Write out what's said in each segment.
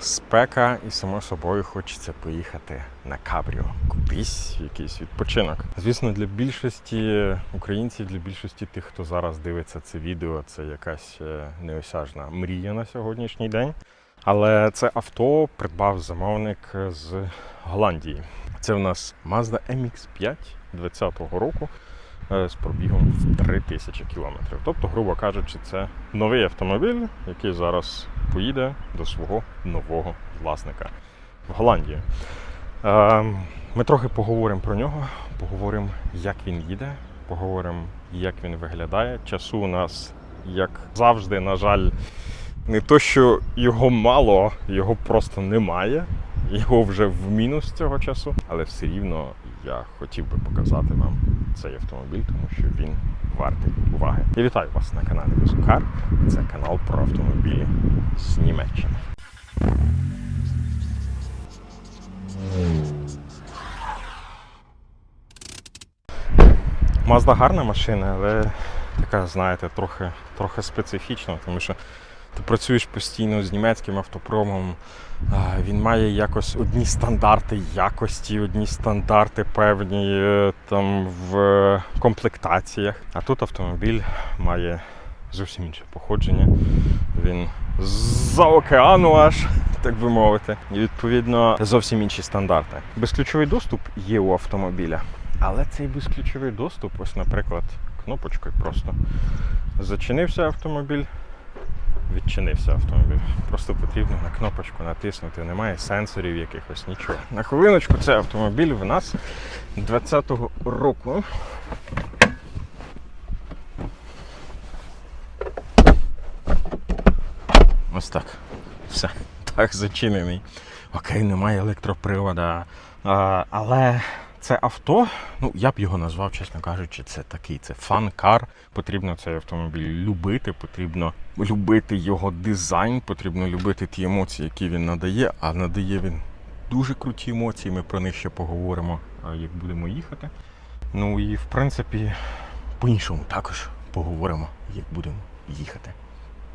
Спека, і само собою хочеться поїхати на Кабріо, кудись, в якийсь відпочинок. Звісно, для більшості українців, для більшості тих, хто зараз дивиться це відео, це якась е, неосяжна мрія на сьогоднішній день. Але це авто придбав замовник з Голландії. Це в нас Mazda MX-5 2020 року з пробігом в 3000 кілометрів. Тобто, грубо кажучи, це новий автомобіль, який зараз поїде до свого нового власника в Голландію. Е, Ми трохи поговоримо про нього, поговоримо, як він їде, поговоримо, як він виглядає. Часу у нас, як завжди, на жаль, не то, що його мало, його просто немає. Його вже в мінус цього часу, але все рівно я хотів би показати вам цей автомобіль, тому що він вартий уваги. Я вітаю вас на каналі Безукар. Це канал про автомобілі з Німеччини. Mazda гарна машина, але така, знаєте, трохи, трохи специфічна, тому що ти працюєш постійно з німецьким автопромом. Він має якось одні стандарти якості, одні стандарти певні е, там в комплектаціях. А тут автомобіль має зовсім інше походження. Він з-за океану аж, так би мовити. І відповідно зовсім інші стандарти. Безключовий доступ є у автомобіля. Але цей безключовий доступ, ось, наприклад, кнопочкою просто зачинився автомобіль, відчинився автомобіль. Просто потрібно на кнопочку натиснути. Немає сенсорів якихось нічого. На хвилиночку, це автомобіль в нас 20-го року. Ось так. Все. Так, зачинений. Окей, немає електропривода. Але це авто, ну я б його назвав, чесно кажучи, це такий це фан-кар. Потрібно цей автомобіль любити, потрібно любити його дизайн, потрібно любити ті емоції, які він надає. А надає він дуже круті емоції. Ми про них ще поговоримо, як будемо їхати. Ну і в принципі, по-іншому також поговоримо, як будемо їхати.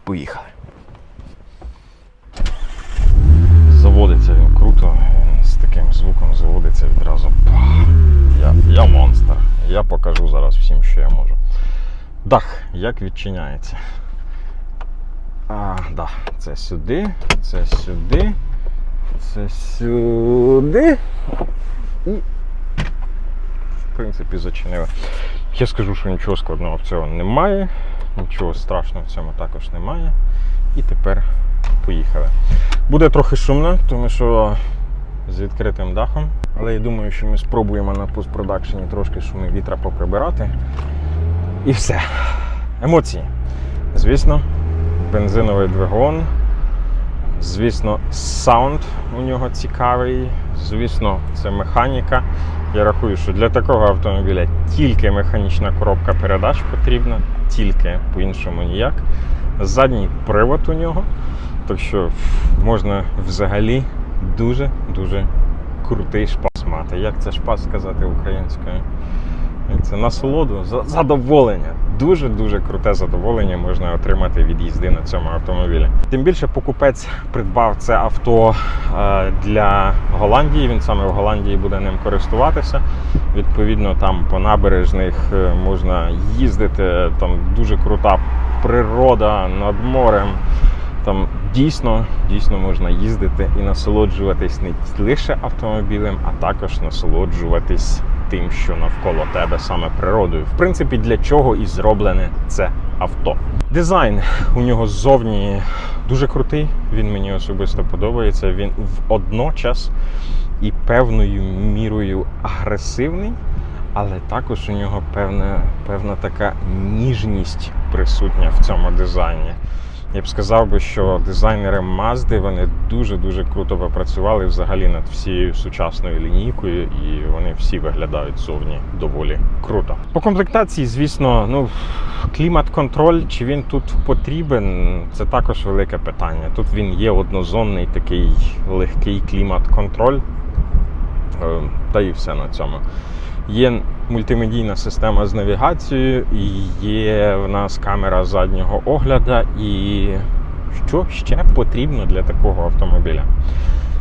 Поїхали. Заводиться він круто, він з таким звуком заводиться відразу. Я, я монстр. Я покажу зараз всім, що я можу. Дах, як відчиняється. А, да, це сюди, це сюди, це сюди. І, в принципі, зачинили. Я скажу, що нічого складного в цьому немає, нічого страшного в цьому також немає. І тепер поїхали. Буде трохи шумно, тому що з відкритим дахом. Але я думаю, що ми спробуємо на постпродакшені трошки шуми вітра поприбирати. І все. Емоції. Звісно, бензиновий двигун. Звісно, саунд у нього цікавий. Звісно, це механіка. Я рахую, що для такого автомобіля тільки механічна коробка передач потрібна, тільки по-іншому ніяк. Задній привод у нього. Так що можна взагалі дуже-дуже крутий шпас мати. Як це шпас сказати українською? Як це насолоду, за- задоволення. Дуже-дуже круте задоволення можна отримати від їзди на цьому автомобілі. Тим більше покупець придбав це авто е, для Голландії. Він саме в Голландії буде ним користуватися. Відповідно, там по набережних е, можна їздити. Там дуже крута природа над морем. Там дійсно, дійсно можна їздити і насолоджуватись не лише автомобілем, а також насолоджуватись тим, що навколо тебе саме природою. В принципі, для чого і зроблене це авто. Дизайн у нього ззовні дуже крутий. Він мені особисто подобається. Він водночас і певною мірою агресивний, але також у нього певна, певна така ніжність присутня в цьому дизайні. Я б сказав би, що дизайнери Mazda вони дуже-дуже круто попрацювали взагалі над всією сучасною лінійкою, і вони всі виглядають зовні доволі круто. По комплектації, звісно, ну клімат-контроль, чи він тут потрібен, це також велике питання. Тут він є однозонний такий легкий клімат-контроль. Е, Та і все на цьому. Є мультимедійна система з навігацією, є в нас камера заднього огляду, і що ще потрібно для такого автомобіля.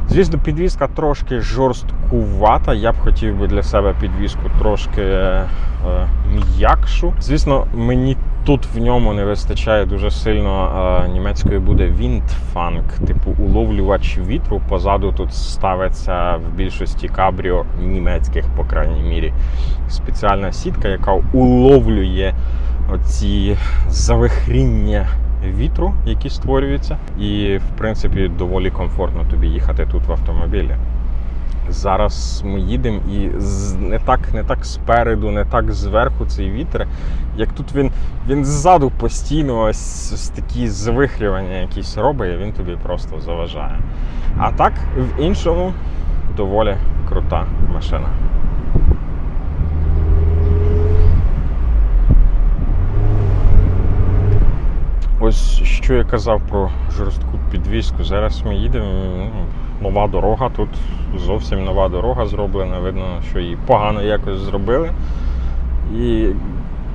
Звісно, підвізка трошки жорсткувата. Я б хотів би для себе підвізку трошки е, м'якшу. Звісно, мені тут в ньому не вистачає дуже сильно е, німецької буде віндфанк, типу уловлювач вітру. Позаду тут ставиться в більшості кабріо німецьких, по крайній мірі, спеціальна сітка, яка уловлює оці завихріння вітру, які створюються, і в принципі доволі комфортно тобі їхати тут в автомобілі. Зараз ми їдемо і не так, не так спереду, не так зверху цей вітер. Як тут він, він ззаду постійно ось, ось такі завихрювання якісь робить, і він тобі просто заважає. А так, в іншому доволі крута машина. Ось що я казав про жорстку підвізку. Зараз ми їдемо. Нова дорога. Тут зовсім нова дорога зроблена. Видно, що її погано якось зробили. І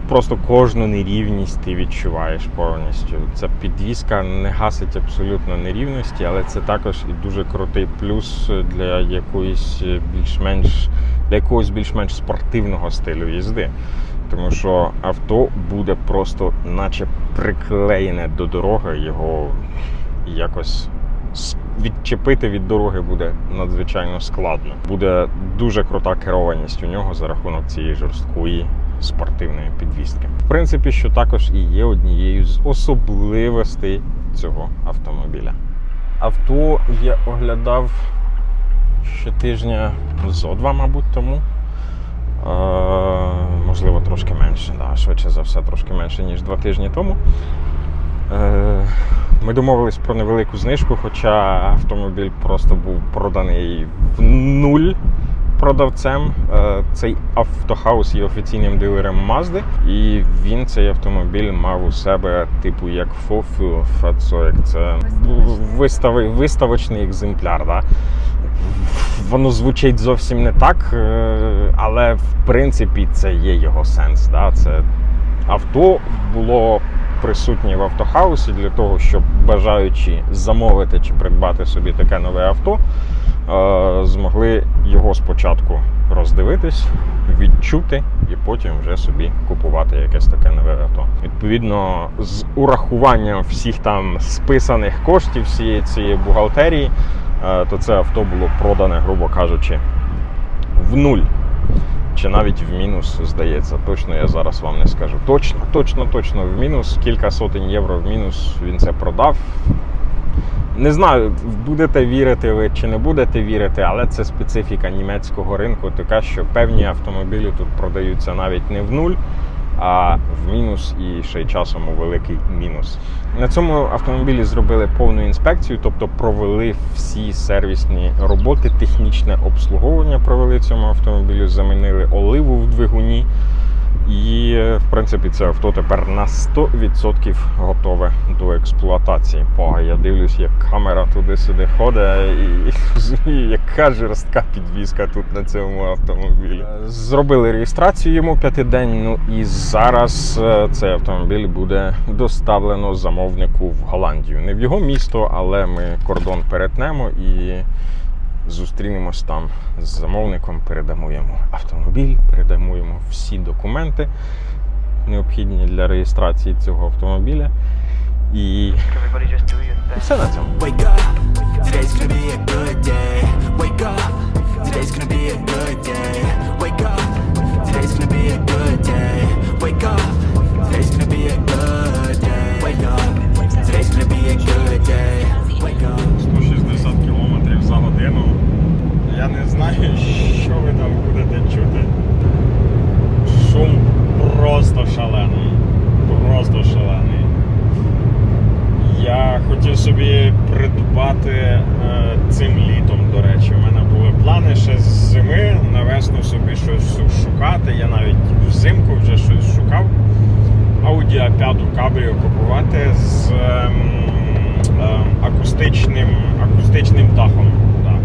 просто кожну нерівність ти відчуваєш повністю. Ця підвізка не гасить абсолютно нерівності, але це також і дуже крутий плюс для якоїсь більш-менш для якогось більш-менш спортивного стилю їзди. Тому що авто буде просто наче приклеєне до дороги, його якось відчепити від дороги буде надзвичайно складно. Буде дуже крута керованість у нього за рахунок цієї жорсткої спортивної підвістки. В принципі, що також і є однією з особливостей цього автомобіля. Авто я оглядав ще тижня зо два, мабуть, тому. Е, можливо, трошки менше, да, швидше за все, трошки менше, ніж два тижні тому. Е, ми домовились про невелику знижку, хоча автомобіль просто був проданий в нуль продавцем. Е, Цей автохаус є офіційним дилером Mazda, і він цей автомобіль мав у себе, типу, як Фофу Фацоєк. Це вистави, виставочний екземпляр. Да? Воно звучить зовсім не так, е, але в принципі це є його сенс. Да? Це авто було присутнє в автохаусі для того, щоб бажаючи замовити чи придбати собі таке нове авто, е, змогли його спочатку роздивитись, відчути і потім вже собі купувати якесь таке нове авто. Відповідно, з урахуванням всіх там списаних коштів всієї цієї бухгалтерії, е, то це авто було продане, грубо кажучи, в нуль. Чи навіть в мінус, здається. Точно я зараз вам не скажу. Точно, точно, точно в мінус. Кілька сотень євро в мінус він це продав. Не знаю, будете вірити ви чи не будете вірити, але це специфіка німецького ринку, така що певні автомобілі тут продаються навіть не в нуль, а в мінус і ще й часом у великий мінус. На цьому автомобілі зробили повну інспекцію, тобто провели всі сервісні роботи, технічне обслуговування провели цьому автомобілю, замінили оливу в двигуні. І, в принципі, це авто тепер на 100% готове до експлуатації. Пога, я дивлюсь, як камера туди-сюди ходить і розумію, яка жорстка підвізка тут на цьому автомобілі. Зробили реєстрацію йому п'ятиденну, і зараз е, цей автомобіль буде доставлено замовнику в Голландію. Не в його місто, але ми кордон перетнемо і зустрінемось там з замовником, передамо йому автомобіль, передамо йому всі документи, необхідні для реєстрації цього автомобіля. І все на цьому. Today's gonna be a A5 купувати з ем, ем, акустичним, акустичним дахом. Так,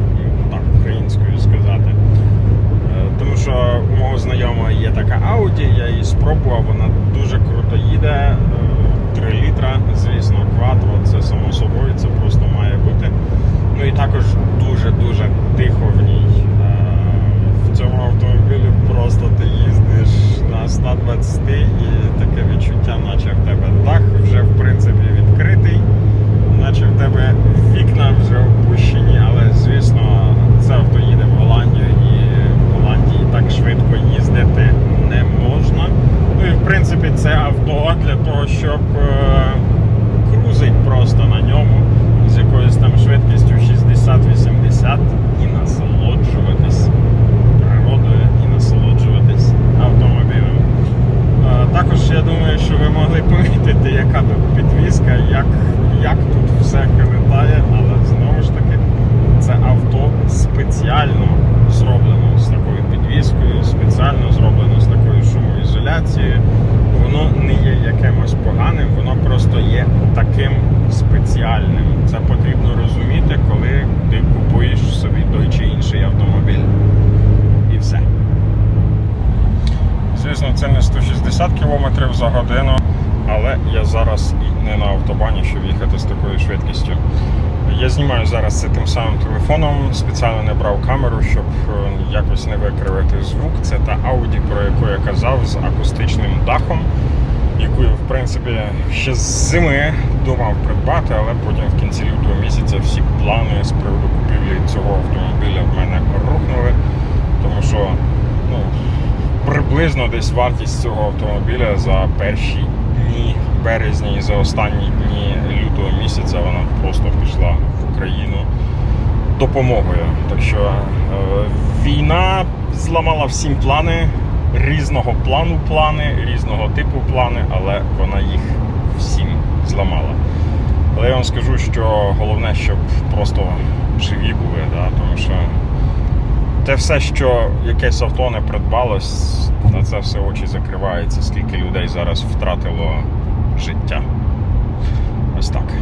так українською сказати. Е, Тому що у мого знайомого є така Audi, я її спробував, вона дуже круто їде. Е, 3 літра. Звісно, кватро, це само собою, це просто має бути. Ну і також дуже-дуже тихо в ній. Е, В цьому автомобілі просто ти їздиш на 120 і таке відчуття, наче в тебе дах вже в принципі відкритий, наче в тебе вікна вже опущені, але звісно, це авто їде в Голландію і в Голландії так швидко їздити не можна. Ну і в принципі це авто для того, щоб е, крузить просто на ньому з якоюсь там швидкістю 60-80 і насолоджуватись природою і насолоджуватись автомобілем. Е, Також я думаю, що ви могли помітити, яка тут підвізка, як, як тут все хилитає, але знову ж таки це авто спеціально зроблено з такою підвіскою, спеціально зроблено з такою шумоізоляцією. Воно не є якимось поганим, воно просто є таким спеціальним. Це потрібно розуміти, коли ти купуєш собі той чи інший автомобіль. І все. Звісно, це не 160 км за годину, але я зараз і не на автобані, щоб їхати з такою швидкістю. Я знімаю зараз це тим самим телефоном, спеціально не брав камеру, щоб е, якось не викривити звук. Це та Audi, про яку я казав, з акустичним дахом, яку я, в принципі, ще з зими думав придбати, але потім в кінці лютого місяця всі плани з приводу купівлі цього автомобіля в мене рухнули, тому що ну, приблизно десь вартість цього автомобіля за перші дні березня і за останні дні лютого місяця вона просто пішла в Україну допомогою. Так що е, війна зламала всім плани, різного плану плани, різного типу плани, але вона їх всім зламала. Але я вам скажу, що головне, щоб просто живі були, да? тому що те все, що якесь авто не придбалось, на це все очі закриваються, скільки людей зараз втратило життя. Ось так.